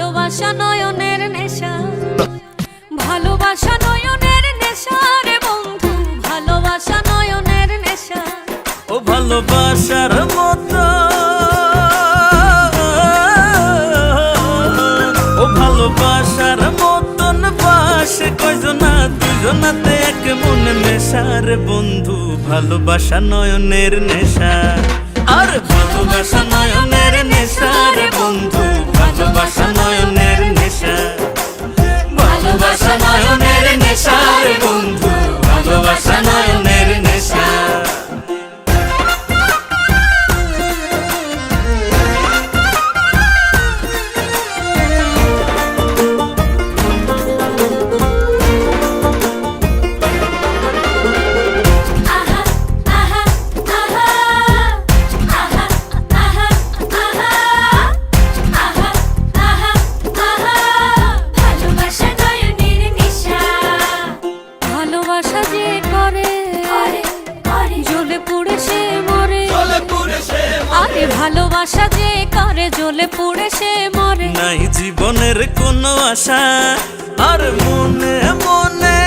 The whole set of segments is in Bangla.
নয়নের নেশা। ভালোবাসা নয়নের নেশা রে বন্ধু, ভালোবাসা নয়নের নেশা। ও ভালোবাসার মতো। ও ভালোবাসার মতন বাসে, কয়জনা দুজনাতে এক মনে মেশার বন্ধু, ভালোবাসা নয়নের নেশা। আর ভালোবাসা নয়নের নেশা রে বন্ধু ভালোবাসা যে করে জ্বলে পুড়ে সে মরে। নাই জীবনের কোনো আশা, আর মনে মনে।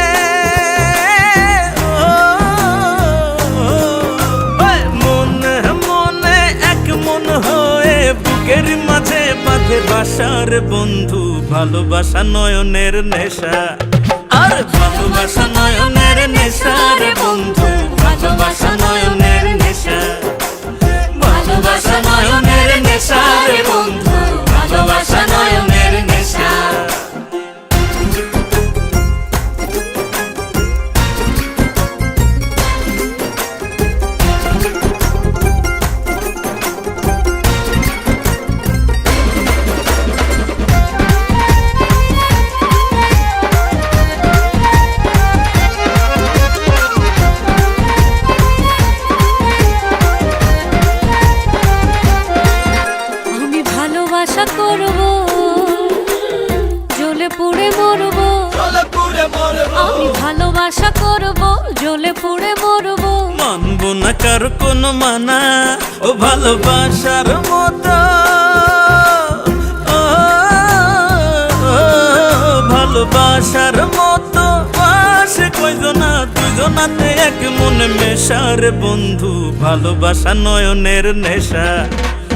মনে মনে এক মন হয়ে বুকের মাঝে বাঁধে বাসার বন্ধু, ভালোবাসা নয়নের নেশা। করব। জ্বলে পুড়ে মরব। আমি ভালোবাসা করব জ্বলে পুড়ে মরব। মানবো না কার কোনো মানা ও ভালোবাসার মতো। ভালোবাসার মতো। পাশে কয়জনা দুজনাতে এক মনে মেশার বন্ধু ভালোবাসা নয়নের নেশা।